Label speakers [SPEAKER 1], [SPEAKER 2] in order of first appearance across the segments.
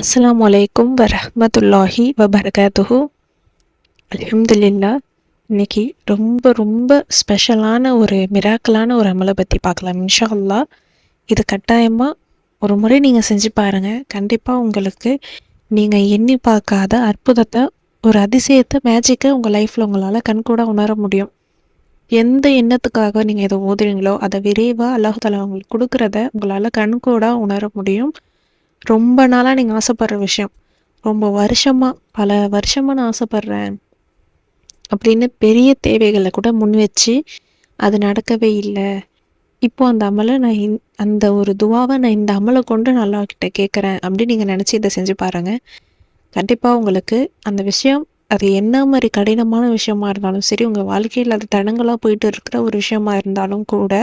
[SPEAKER 1] அஸ்லாம் அலைக்கும் வரமத்துல்லாஹி வபர்காத்துஹு அலமதுல்லா இன்னைக்கு ரொம்ப ரொம்ப ஸ்பெஷலான ஒரு மிராக்கலான ஒரு அமலை பற்றி பார்க்கலாம் இன்ஷா அல்லாஹ் இது கட்டாயமாக ஒரு முறை நீங்கள் செஞ்சு பாருங்கள் கண்டிப்பாக உங்களுக்கு நீங்கள் எண்ணி பார்க்காத அற்புதத்தை ஒரு அதிசயத்தை மேஜிக்கை உங்கள் லைஃப்பில் உங்களால் கண்கூட உணர முடியும். எந்த எண்ணத்துக்காக நீங்கள் இதை ஓதுறீங்களோ அதை விரைவாக அல்லாஹாலா உங்களுக்கு கொடுக்குறத உங்களால் கண்கூட உணர முடியும். ரொம்ப நாளாக நீங்கள் ஆசைப்படுற விஷயம். ரொம்ப வருஷமாக பல வருஷமாக நான் ஆசைப்பட்றேன். அப்படின்னு பெரிய தேவைகளை கூட முன் வச்சு அது நடக்கவே இல்லை. இப்போ அந்த அமலை நான் இந்- அந்த ஒரு துவாவை நான் இந்த அமலை கொண்டு நல்லா கிட்ட கேட்குறேன் அப்படின்னு நீங்கள் நினச்சி இதை செஞ்சு பாருங்கள் கண்டிப்பாக உங்களுக்கு அந்த விஷயம் அது என்ன மாதிரி கடினமான விஷயமா இருந்தாலும் சரி உங்கள் வாழ்க்கையில் அது தடங்களாக போயிட்டு இருக்கிற ஒரு விஷயமா இருந்தாலும் கூட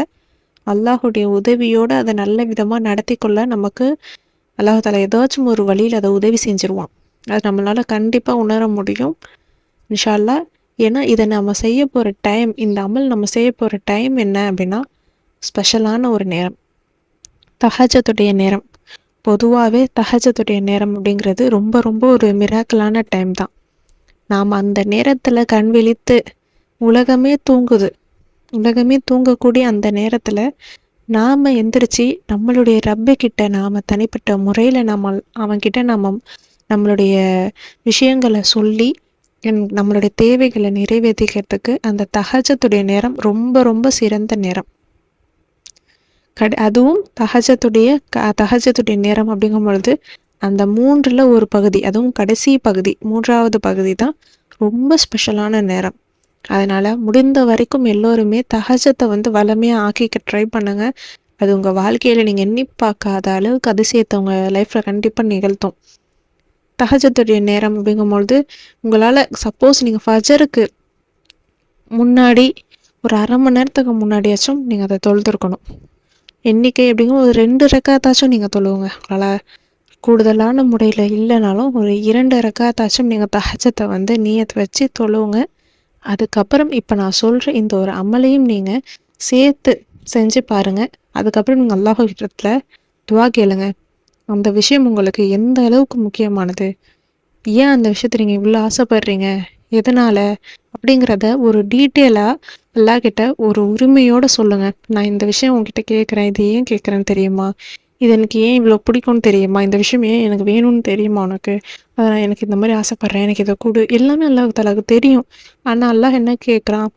[SPEAKER 1] அல்லாஹுடைய உதவியோடு அதை நல்ல விதமாக நடத்தி கொள்ள நமக்கு அல்லாஹ் ஏதாச்சும் ஒரு வழியில் அதை உதவி செஞ்சுருவான். அது நம்மளால் கண்டிப்பாக உணர முடியும். இன்ஷால்லா ஏன்னா இதை நம்ம செய்ய போகிற டைம் இந்த அமல் நம்ம செய்ய போகிற டைம் என்ன அப்படின்னா ஸ்பெஷலான ஒரு நேரம். தஹஜத்துடைய நேரம். பொதுவாகவே தஹஜத்துடைய நேரம் அப்படிங்கிறது ரொம்ப ரொம்ப ஒரு மிராக்கலான டைம் தான். நாம் அந்த நேரத்தில் கண் விழித்து உலகமே தூங்குது. உலகமே தூங்கக்கூடிய அந்த நேரத்தில் நாம் எந்திரிச்சு நம்மளுடைய ரப்பை கிட்ட நாம் தனிப்பட்ட முறையில் நம்ம அவன்கிட்ட நம்ம நம்மளுடைய விஷயங்களை சொல்லி என்- நம்மளுடைய தேவைகளை நிறைவேற்றிக்கிறதுக்கு அந்த தகஜத்துடைய நேரம் ரொம்ப ரொம்ப சிறந்த நேரம். கட அதுவும் தஹஜத்துடைய க தகஜத்துடைய நேரம் அப்படிங்கும் பொழுது அந்த மூன்றில் ஒரு பகுதி அதுவும் கடைசி பகுதி மூன்றாவது பகுதி தான் ரொம்ப ஸ்பெஷலான நேரம். அதனால் முடிந்த வரைக்கும் எல்லோருமே தகஜத்தை வந்து வளமையாக ஆக்கிக்க ட்ரை பண்ணுங்கள் அது உங்கள் வாழ்க்கையில் நீங்கள் எண்ணி பார்க்காத அளவுக்கு அதிசயத்தை உங்கள் லைஃப்பில் கண்டிப்பாக நிகழ்த்தும். தகஜத்துடைய நேரம் அப்படிங்கும்பொழுது உங்களால் சப்போஸ் நீங்கள் ஃபஜருக்கு முன்னாடி ஒரு அரை மணி நேரத்துக்கு முன்னாடியாச்சும் நீங்கள் அதை தொழுதுருக்கணும். எண்ணிக்கை அப்படிங்கும் ஒரு ரெண்டு ரெக்காத்தாச்சும் நீங்கள் தொழுவுங்க. உங்களால் கூடுதலான முறையில் இல்லைனாலும் ஒரு இரண்டு ரெக்காத்தாச்சும் நீங்கள் தகஜத்தை வந்து நீயத்தை வச்சு தொழுவுங்க. அதுக்கப்புறம் இப்போ நான் சொல்கிற இந்த ஒரு அமலையும் நீங்கள் சேர்த்து செஞ்சு பாருங்கள் அதுக்கப்புறம் நீங்கள் அல்லாஹ் துவா கேளுங்க. அந்த விஷயம் உங்களுக்கு எந்த அளவுக்கு முக்கியமானது? ஏன் அந்த விஷயத்தை நீங்கள் இவ்வளோ ஆசைப்படுறீங்க? எதனால்? அப்படிங்கிறத ஒரு டீட்டெயிலாக எல்லா கிட்ட ஒரு உரிமையோடு சொல்லுங்கள் நான் இந்த விஷயம் உங்ககிட்ட கேட்குறேன் இது ஏன் கேட்குறேன்னு தெரியுமா? இது எனக்கு ஏன் இவ்வளோ பிடிக்கும்னு தெரியுமா? இந்த விஷயம் ஏன் எனக்கு வேணும்னு தெரியுமா உனக்கு? அதனால் எனக்கு இந்த மாதிரி ஆசைப்பட்றேன். எனக்கு இதை கொடு. எல்லாமே அல்லாஹ் தலாவுக்கு தெரியும். ஆனால் அல்லாஹ் என்ன கேட்குறான்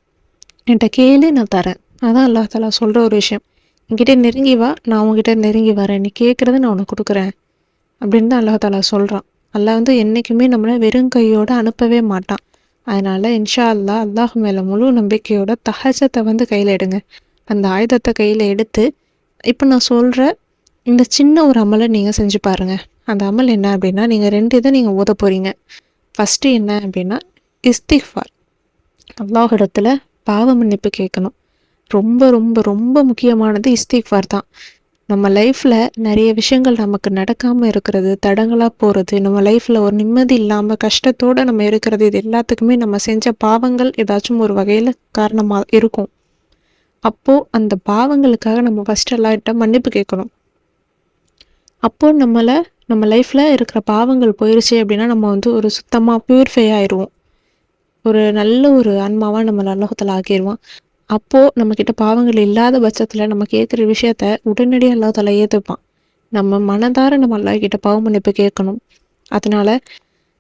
[SPEAKER 1] என்கிட்ட கேளு நான் தரேன். அதான் அல்லாஹ் தலா சொல்கிற ஒரு விஷயம். என்கிட்ட நெருங்கி வா நான் உங்ககிட்ட நெருங்கி வரேன். நீ கேட்குறத நான் உனக்கு கொடுக்குறேன். அப்படின்னு தான் அல்லாஹ் தாலா சொல்கிறான் அல்லாஹ் வந்து என்றைக்குமே நம்மளை வெறும் கையோடு அனுப்பவே மாட்டான். அதனால் இன்ஷா அல்லாஹ் அல்லாஹ் மேலே முழு நம்பிக்கையோட தகஜத்தை வந்து கையில் எடுங்க. அந்த ஆயுதத்தை கையில் எடுத்து இப்போ நான் சொல்கிற இந்த சின்ன ஒரு அமலை நீங்கள் செஞ்சு பாருங்கள் அந்த அமல் என்ன அப்படின்னா நீங்கள் ரெண்டு இதை நீங்கள் ஓத போகிறீங்க ஃபஸ்ட்டு என்ன அப்படின்னா இஸ்திஃபார் அல்லாஹ் இடத்துல பாவ மன்னிப்பு கேட்கணும். ரொம்ப ரொம்ப ரொம்ப முக்கியமானது இஸ்திஃபார் தான். நம்ம லைஃப்பில் நிறைய விஷயங்கள் நமக்கு நடக்காமல் இருக்கிறது தடங்களாக போகிறது நம்ம லைஃப்பில் ஒரு நிம்மதி இல்லாமல் கஷ்டத்தோடு நம்ம இருக்கிறது இது எல்லாத்துக்குமே நம்ம செஞ்ச பாவங்கள் ஏதாச்சும் ஒரு வகையில் காரணமாக இருக்கும். அப்போது அந்த பாவங்களுக்காக நம்ம ஃபஸ்ட் எல்லார்கிட்ட மன்னிப்பு கேட்கணும். அப்போது நம்மளை நம்ம லைஃப்பில் இருக்கிற பாவங்கள் போயிடுச்சு அப்படின்னா நம்ம வந்து ஒரு சுத்தமாக பியூரிஃபை ஆயிடுவோம் ஒரு நல்ல ஒரு ஆன்மாவாக நம்ம நல்லகத்தில் ஆக்கிடுவோம் அப்போது நம்மக்கிட்ட பாவங்கள் இல்லாத பட்சத்தில் நம்ம கேட்குற விஷயத்த உடனடியாக அல்லா ஏற்றுப்பான் நம்ம மனதார நம்ம அல்லா கிட்ட பாவ மன்னிப்பு கேட்கணும். அதனால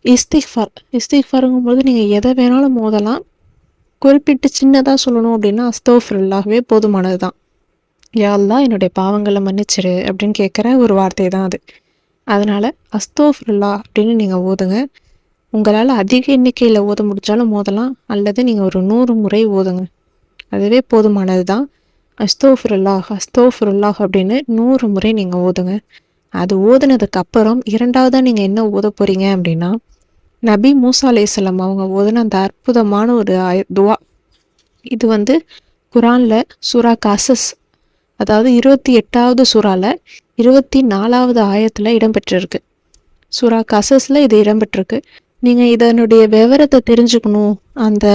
[SPEAKER 1] இஸ்திக்ஃபார் இஸ்திக்ஃபாருங்கும்போது நீங்கள் எதை வேணாலும் மோதலாம். குறிப்பிட்டு சின்னதாக சொல்லணும் அப்படின்னா அஸ்தோஃபிருல்லாகவே போதுமானது தான் யாழ்லாம் என்னுடைய பாவங்களை மன்னிச்சிரு அப்படின்னு கேட்குற ஒரு வார்த்தை தான் அது. அதனால் அஸ்தோஃபுல்லா அப்படின்னு நீங்கள் ஓதுங்க. உங்களால் அதிக எண்ணிக்கையில் ஓத முடிச்சாலும் மோதலாம் அல்லது நீங்கள் ஒரு நூறு முறை ஓதுங்க. அதுவே போதுமானது தான் அஸ்தோஃபுருல்லாஹ் அஸ்தோஃபுருல்லாஹ் அப்படின்னு நூறு முறை நீங்கள் ஓதுங்க. அது ஓதுனதுக்கு அப்புறம் இரண்டாவதாக நீங்கள் என்ன ஓத போகிறீங்க அப்படின்னா நபி மூசா அலைஹிஸ்ஸலாம் அவங்க ஓதுன அந்த அற்புதமான ஒரு துவா. இது வந்து குரானில் சூரா காசஸ் அதாவது இருபத்தி எட்டாவது சுறால இருபத்தி நாலாவது ஆயத்தில் இடம்பெற்றிருக்கு. சுறா கசஸில் இது இடம்பெற்றிருக்கு. நீங்கள் இதனுடைய விவரத்தை தெரிஞ்சுக்கணும். அந்த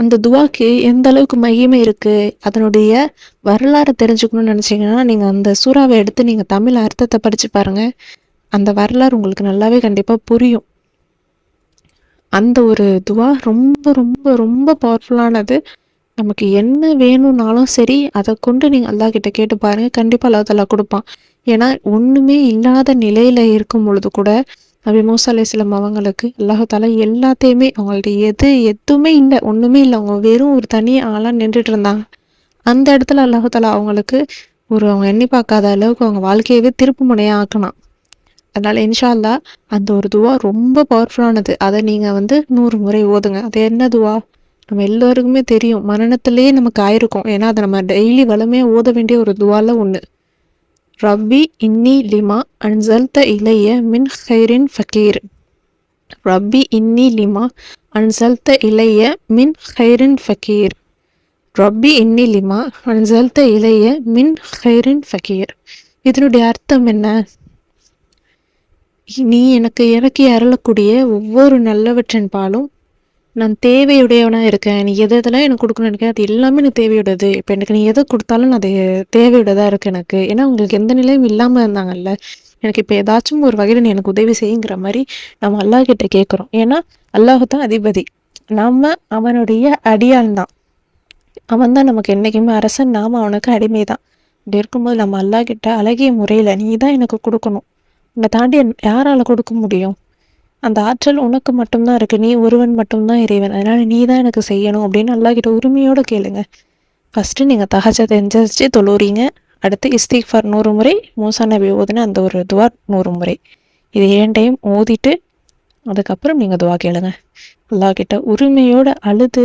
[SPEAKER 1] அந்த துவாக்கு எந்த அளவுக்கு மகிமை இருக்குது அதனுடைய வரலாறை தெரிஞ்சுக்கணும்னு நினச்சிங்கன்னா நீங்கள் அந்த சூறாவை எடுத்து நீங்கள் தமிழ் அர்த்தத்தை படித்து பாருங்கள் அந்த வரலாறு உங்களுக்கு நல்லாவே கண்டிப்பாக புரியும். அந்த ஒரு துவா ரொம்ப ரொம்ப ரொம்ப பவர்ஃபுல்லானது நமக்கு என்ன வேணும்னாலும் சரி அதை கொண்டு நீங்கள் அல்லா கிட்ட கேட்டு பாருங்கள் கண்டிப்பாக அல்லா தலா கொடுப்பான். ஏன்னா ஒன்றுமே இல்லாத நிலையில் இருக்கும் பொழுது கூட நபி மூசா அலிஸ்லாம் அவங்களுக்கு அல்லாஹால எல்லாத்தையுமே அவங்கள்ட்ட எது எதுவுமே இல்லை ஒன்றுமே இல்லை. அவங்க வெறும் ஒரு தனி ஆளாக நின்றுட்டு இருந்தாங்க. அந்த இடத்துல அல்லாஹால அவங்களுக்கு ஒரு அவங்க எண்ணி பார்க்காத அளவுக்கு அவங்க வாழ்க்கையவே திருப்பு முனையாக ஆக்கணும் அதனால் இன்ஷா அல்லா அந்த ஒரு துவா ரொம்ப பவர்ஃபுல்லானது அதை நீங்கள் வந்து நூறு முறை ஓதுங்க. அது என்ன துவா? நம்ம எல்லோருக்குமே தெரியும். மரணத்திலே நமக்கு ஆயிருக்கும். ஏன்னா அதை நம்ம டெய்லி வளமே ஓத வேண்டிய ஒரு துவால ஒன்று ரப்பி இன்னி லிமா அன்சல்த இலைய மின் ஹைரின் ஃபக்கீர் ரப்பி இன்னி லிமா அன்சல்த இலைய மின் ஹைரின் ஃபக்கீர் ரப்பி இன்னி லிமா அன்சல்த இலைய மின் ஹைரின் ஃபக்கீர் இதனுடைய அர்த்தம் என்ன? நீ எனக்கு இறக்கி அருளக்கூடிய ஒவ்வொரு நல்லவற்றின் பாலும் நான் தேவையுடையவனாக இருக்கேன். நீ எது எதெல்லாம் எனக்கு கொடுக்கணும்னு இருக்கேன் அது எல்லாமே எனக்கு தேவையுடையது. இப்போ எனக்கு நீ எதை கொடுத்தாலும் அது தேவையுடையதாக இருக்குது எனக்கு. ஏன்னா உங்களுக்கு எந்த நிலையும் இல்லாமல் இருந்தாங்கல்ல. எனக்கு இப்போ ஏதாச்சும் ஒரு வகையில் நீ எனக்கு உதவி செய்யுங்கிற மாதிரி நம்ம அல்லாஹ் கிட்ட கேட்குறோம் ஏன்னா அல்லாஹு தான் அதிபதி. நம்ம அவனுடைய அடியான் தான். அவன் தான் நமக்கு என்றைக்குமே அரசன். நாம் அவனுக்கு அடிமை தான் இப்படி இருக்கும்போது நம்ம அல்லாஹ் கிட்ட அழகிய முறையில் நீ தான் எனக்கு கொடுக்கணும். உன்னை தாண்டி யாரால் கொடுக்க முடியும்? அந்த ஆற்றல் உனக்கு மட்டும்தான் இருக்குது நீ ஒருவன் மட்டும்தான் இறைவன். அதனால் நீ தான் எனக்கு செய்யணும் அப்படின்னு அல்லா கிட்ட உரிமையோடு கேளுங்க. ஃபஸ்ட்டு நீங்கள் தகஜத்தை எஞ்சரிச்சு தொழுறீங்க. அடுத்து இஸ்திக்ஃபார் நூறு முறை மூசா நபி ஓதுன அந்த ஒரு துவா நூறு முறை. இது இரண்டையும் ஓதிட்டு அதுக்கப்புறம் நீங்கள் துவா கேளுங்க. அல்லா கிட்ட உரிமையோடு அழுது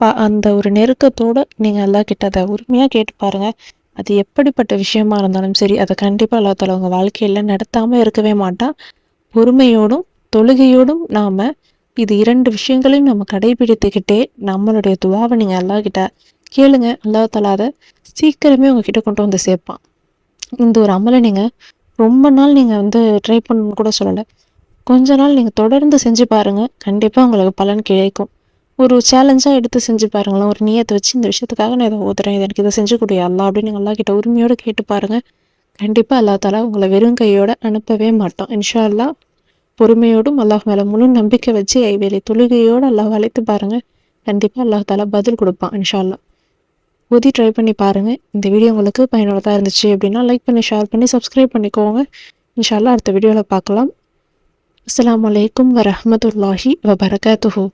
[SPEAKER 1] பா அந்த ஒரு நெருக்கத்தோடு நீங்கள் அல்லா கிட்ட அதை உரிமையாக கேட்டு பாருங்கள் அது எப்படிப்பட்ட விஷயமா இருந்தாலும் சரி அதை கண்டிப்பாக அல்லா தலா உங்கள் வாழ்க்கையில் நடத்தாமல் இருக்கவே மாட்டான். பொறுமையோடும் தொழுகையோடும் நாம் இது இரண்டு விஷயங்களையும் நம்ம கடைபிடித்துக்கிட்டே நம்மளுடைய துவாவை நீங்கள் அல்லா கிட்ட கேளுங்க. அல்லா தலாத சீக்கிரமே உங்ககிட்ட கொண்டு வந்து சேர்ப்பான். இந்த ஒரு அமலை நீங்கள் ரொம்ப நாள் நீங்கள் வந்து ட்ரை பண்ணணும்னு கூட சொல்லலை. கொஞ்ச நாள் நீங்கள் தொடர்ந்து செஞ்சு பாருங்கள் கண்டிப்பாக உங்களுக்கு பலன் கிடைக்கும். ஒரு சேலஞ்சாக எடுத்து செஞ்சு பாருங்களேன். ஒரு நியத்தை வச்சு இந்த விஷயத்துக்காக நான் இதை ஓதுறேன் இது எனக்கு இதை செஞ்சு கொடு அல்லா அப்படின்னு நீங்கள் அல்லா கிட்ட உரிமையோடு கேட்டு பாருங்கள் கண்டிப்பாக அல்லா தலா உங்களை வெறும் கையோடு அனுப்பவே மாட்டோம் இன்ஷா அல்லா பொறுமையோடும் அல்லாஹ் மேலே முழு நம்பிக்கை வச்சு ஐவேலி தொழுகையோடு அல்லாஹ் அழைத்து பாருங்கள் கண்டிப்பாக அல்லாஹ் தாலா பதில் கொடுப்பான் இன்ஷால்லா ஊதி ட்ரை பண்ணி பாருங்கள் இந்த வீடியோ உங்களுக்கு பயனுள்ளதாக இருந்துச்சு அப்படின்னா லைக் பண்ணி ஷேர் பண்ணி சப்ஸ்கிரைப் பண்ணிக்கோங்க. இன்ஷால்லா அடுத்த வீடியோவில் பார்க்கலாம். அஸ்லாம் வலைக்கம் வரமத்துல்லாஹி வபரகாத்துஹூ.